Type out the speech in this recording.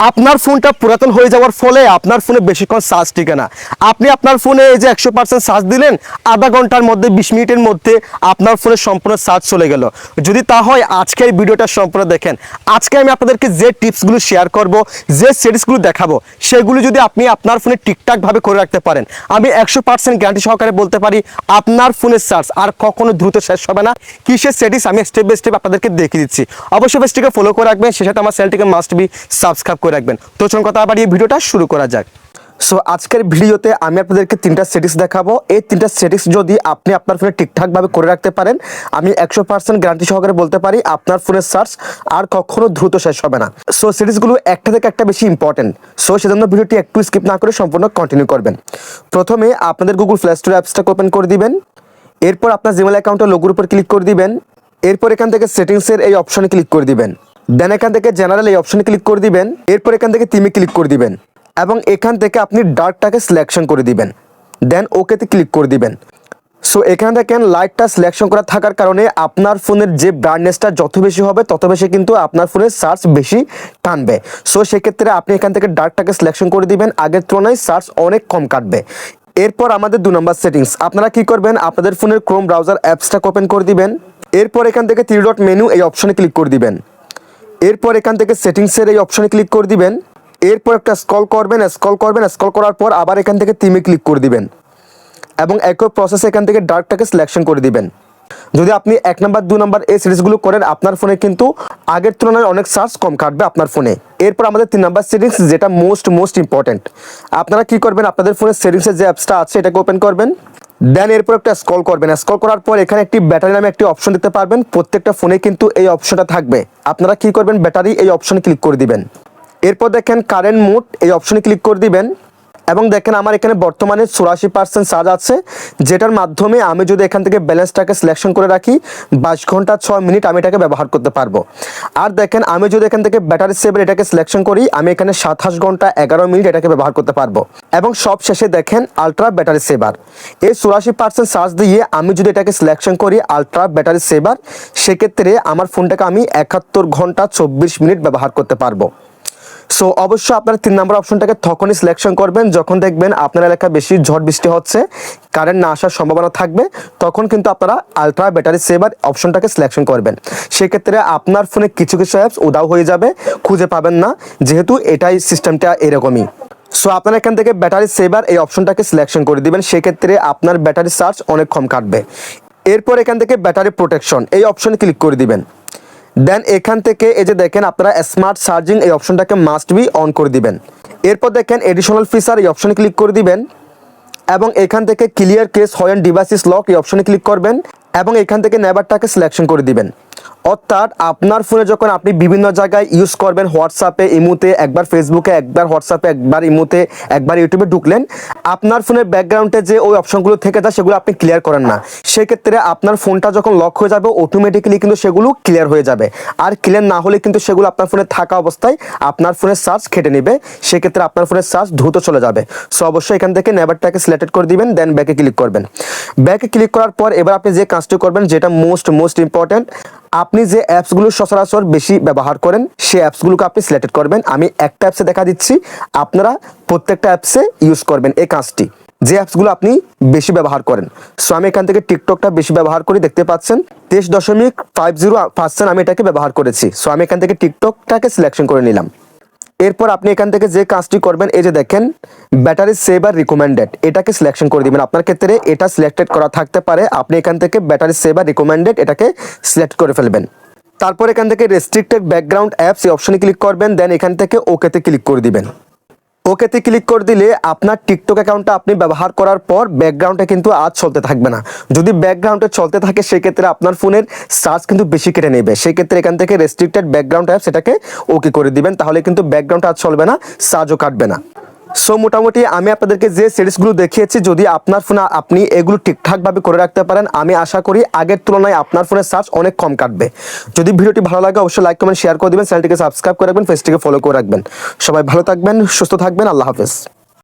আপনার ফোনটা পুরাতন হয়ে যাওয়ার ফলে আপনার ফোনে বেশিক্ষণ চার্জ টিকে না। আপনি আপনার ফোনে এই যে একশো পার্সেন্ট চার্জ দিলেন, আধা ঘণ্টার মধ্যে, বিশ মিনিটের মধ্যে আপনার ফোনে সম্পূর্ণ চার্জ চলে গেল। যদি তা হয়, আজকে এই ভিডিওটা সম্পূর্ণ দেখেন। আজকে আমি আপনাদেরকে যে টিপসগুলো শেয়ার করব, যে সেটিংসগুলো দেখাবো, সেগুলো যদি আপনি আপনার ফোনে ঠিকঠাকভাবে করে রাখতে পারেন, আমি একশো পার্সেন্ট গ্যারান্টি সহকারে বলতে পারি, আপনার ফোনের চার্জ আর কখনো দ্রুত শেষ হবে না। কিসের সেটিংস আমি স্টেপ বাই স্টেপ আপনাদেরকে দেখিয়ে দিচ্ছি। অবশ্যই পেজটিকে ফলো করে রাখবেন সে সাথে আমার চ্যানেলটিকে মাস্ট বি সাবস্ক্রাইব করে রাখবেন। তো চলুন কথা বাড়িয়ে ভিডিওটা শুরু করা যাক। সো আজকের ভিডিওতে আমি আপনাদেরকে তিনটা সেটিংস দেখাবো। এই তিনটা সেটিংস যদি আপনি আপনার ফোনে ঠিকঠাকভাবে করে রাখতে পারেন, আমি একশো পার্সেন্ট গ্যারান্টি সহকারে বলতে পারি আপনার ফোনের সার্চ আর কখনো দ্রুত শেষ হবে না। সো সেটিংসগুলো একটা থেকে একটা বেশি ইম্পর্টেন্ট সো সেজন্য ভিডিওটি একটু স্কিপ না করে সম্পূর্ণ কন্টিনিউ করবেন। প্রথমে আপনাদের গুগল প্লে স্টোর অ্যাপসটাকে ওপেন করে দিবেন। এরপর আপনার জিমেল অ্যাকাউন্টের লোগোর উপর ক্লিক করে দিবেন। এরপর এখান থেকে সেটিংসের এই অপশনে ক্লিক করে দিবেন। দেন এখান থেকে জেনারেল এই অপশনে ক্লিক করে দিবেন। এরপর এখান থেকে তিমে ক্লিক করে দিবেন। এবং এখান থেকে আপনি ডার্কটাকে সিলেকশন করে দিবেন। দেন ওকেতে ক্লিক করে দিবেন। সো এখান থেকে লাইটটা সিলেকশন করা থাকার কারণে আপনার ফোনের যে ব্রাইটনেসটা যত বেশি হবে, তত বেশি কিন্তু আপনার ফোনের সার্চ বেশি টানবে। সো সেক্ষেত্রে আপনি এখান থেকে ডার্কটাকে সিলেকশন করে দিবেন। আগের তুলনায় সার্চ অনেক কম কাটবে। এরপর আমাদের দু নম্বর সেটিংস আপনারা কি করবেন? আপনাদের ফোনের ক্রোম ব্রাউজার অ্যাপসটা ওপেন করে দিবেন। এরপর এখান থেকে থ্রি ডট মেনু এই অপশনে ক্লিক করে দিবেন। এরপর এখান থেকে সেটিংসের এই অপশনে ক্লিক করে দিবেন। এরপর একটা স্কল করবেন স্কল করবেন স্কল করার পর আবার এখান থেকে তিমে ক্লিক করে দিবেন। এবং একই প্রসেসে এখান থেকে ডার্কটাকে সিলেকশন করে দিবেন। যদি আপনি এক নাম্বার, দু নাম্বার এই সিরিজগুলো করেন, আপনার ফোনে কিন্তু আগের তুলনায় অনেক সার্চ কম কাটবে আপনার ফোনে এরপর আমাদের তিন নাম্বার সেটিংস যেটা মোস্ট মোস্ট ইম্পর্টেন্ট আপনারা কি করবেন? আপনাদের ফোনের সেটিংসের যে অ্যাপসটা আছে, এটাকে ওপেন করবেন। দেন এরপর একটা স্ক্রল করবেন। স্ক্রল করার পর এখানে একটি ব্যাটারি নামে একটি অপশন দেখতে পারবেন। প্রত্যেকটা ফোনে কিন্তু এই অপশনটা থাকবে। আপনারা কি করবেন? ব্যাটারি এই অপশনে ক্লিক করে দিবেন। এরপর দেখেন কারেন্ট মোড এই অপশনে ক্লিক করে দিবেন। এবং দেখেন আমার এখানে বর্তমানে চুরাশি পার্সেন্ট চার্জ আছে, যেটার মাধ্যমে আমি যদি এখান থেকে ব্যালেন্সটাকে সিলেকশন করে রাখি, বাইশ ঘণ্টা ছয় মিনিট আমি এটাকে ব্যবহার করতে পারব। আর দেখেন আমি যদি এখান থেকে ব্যাটারি সেভের এটাকে সিলেকশন করি, আমি এখানে সাতাশ ঘণ্টা এগারো মিনিট এটাকে ব্যবহার করতে পারব। এবং সব শেষে দেখেন আলট্রা ব্যাটারি সেভার এই চুরাশি পার্সেন্ট চার্জ দিয়ে আমি যদি এটাকে সিলেকশন করি আলট্রা ব্যাটারি সেভার সেক্ষেত্রে আমার ফোনটাকে আমি একাত্তর ঘণ্টা চব্বিশ মিনিট ব্যবহার করতে পারব। সো অবশ্যই আপনারা তিন নম্বর অপশনটাকে তখনই সিলেকশন করবেন যখন দেখবেন আপনার এলাকা বেশি ঝড় বৃষ্টি হচ্ছে কারেন্ট না আসার সম্ভাবনা থাকবে, তখন কিন্তু আপনারা আলট্রা ব্যাটারি সেভার অপশনটাকে সিলেকশন করবেন। সেক্ষেত্রে আপনার ফোনে কিছু কিছু অ্যাপস উদাও হয়ে যাবে, খুঁজে পাবেন না, যেহেতু এটাই সিস্টেমটা এরকমই। সো আপনারা এখান থেকে ব্যাটারি সেভার এই অপশনটাকে সিলেকশন করে দিবেন, সেক্ষেত্রে আপনার ব্যাটারি চার্জ অনেক কম কাটবে। এরপর এখান থেকে ব্যাটারি প্রোটেকশন এই অপশনে ক্লিক করে দিবেন। দেন এখান থেকে এই যে দেখেন আপনারা স্মার্ট চার্জিং এই অপশনটাকে মাস্ট বি অন করে দিবেন। এরপর দেখেন এডিশনাল ফিচার এই অপশনে ক্লিক করে দিবেন এবং এখান থেকে ক্লিয়ার কেস হয়েন ডিভাইসিস লক এই অপশনে ক্লিক করবেন এবং এখান থেকে নেবারটাকে সিলেকশন করে দিবেন। অর্থাৎ আপনার ফোনে যখন আপনি বিভিন্ন জায়গায় ইউজ করবেন হোয়াটসঅ্যাপে ইমুতে, একবার ফেসবুকে একবার হোয়াটসঅ্যাপে একবার ইমুতে, একবার ইউটিউবে ঢুকলেন, আপনার ফোনের ব্যাকগ্রাউন্ডে যে ওই অপশনগুলো থেকে যায়, সেগুলো আপনি ক্লিয়ার করেন না। সেক্ষেত্রে আপনার ফোনটা যখন লক হয়ে যাবে অটোমেটিক্যালি কিন্তু সেগুলো ক্লিয়ার হয়ে যাবে। আর ক্লিয়ার না হলে কিন্তু সেগুলো আপনার ফোনে থাকা অবস্থায় আপনার ফোনের চার্জ খেটে নেবে। সেক্ষেত্রে আপনার ফোনের চার্জ দ্রুত চলে যাবে। সো অবশ্যই এখান থেকে নেভারটাকে সিলেক্টেড করে দিবেন দেন ব্যাকে ক্লিক করবেন। ব্যাকে ক্লিক করার পর এবার আপনি যে কাজটি করবেন, যেটা মোস্ট মোস্ট ইম্পর্ট্যান্ট আপনি যে অ্যাপসগুলো সচরাচর বেশি ব্যবহার করেন, সেই অ্যাপসগুলোকে আপনি সিলেক্টেড করবেন। আমি একটা অ্যাপসে দেখা দিচ্ছি, আপনারা প্রত্যেকটা অ্যাপসে ইউজ করবেন এই কাজটি। যে অ্যাপসগুলো আপনি বেশি ব্যবহার করেন। সো আমি এখান থেকে টিকটকটা বেশি ব্যবহার করি, দেখতে পাচ্ছেন। তেইশ দশমিক ফাইভ জিরো পার্সেন্ট আমি এটাকে ব্যবহার করেছি। সো আমি এখান থেকে টিকটকটাকে সিলেকশন করে নিলাম। এরপর আপনি এখান থেকে যে কাজটি করবেন, এই যে দেখেন ব্যাটারি সেভার রিকমেন্ডেড এটাকে সিলেকশন করে দিবেন। আপনার ক্ষেত্রে এটা সিলেক্টেড করা থাকতে পারে, আপনি এখান থেকে ব্যাটারি সেভার রিকমেন্ডেড এটাকে সিলেক্ট করে ফেলবেন। তারপর এখান থেকে রেস্ট্রিক্টেড ব্যাকগ্রাউন্ড অ্যাপস এই অপশনে ক্লিক করবেন দেন এখান থেকে ওকেতে ক্লিক করে দিবেন। ওকেতে ক্লিক করে দিলে আপনার টিকটক অ্যাকাউন্টটা আপনি ব্যবহার করার পর ব্যাকগ্রাউন্ডে কিন্তু আজ চলতে থাকবে না। যদি ব্যাকগ্রাউন্ডে চলতে থাকে, সেক্ষেত্রে আপনার ফোনের চার্জ কিন্তু বেশি কেটে নেবে। সেক্ষেত্রে এখান থেকে রেস্ট্রিক্টেড ব্যাকগ্রাউন্ড অ্যাপ সেটাকে ওকে করে দিবেন, তাহলে কিন্তু ব্যাকগ্রাউন্ড আজ চলবে না চার্জও কাটবে না। সো মোটামুটি আমি আপনাদেরকে যে সিরিজগুলো দেখিয়েছি, যদি আপনার ফোনে আপনি এগুলো ঠিকঠাকভাবে করে রাখতে পারেন, আমি আশা করি আগের তুলনায় আপনার ফোনের সার্চ অনেক কম কাটবে। যদি ভিডিওটি ভালো লাগে, অবশ্যই লাইক কমেন্ট শেয়ার করে দেবেন চ্যানেলটিকে সাবস্ক্রাইব করে রাখবেন ফেসটিকে ফলো করে রাখবেন। সবাই ভালো থাকবেন, সুস্থ থাকবেন, আল্লাহ হাফেজ।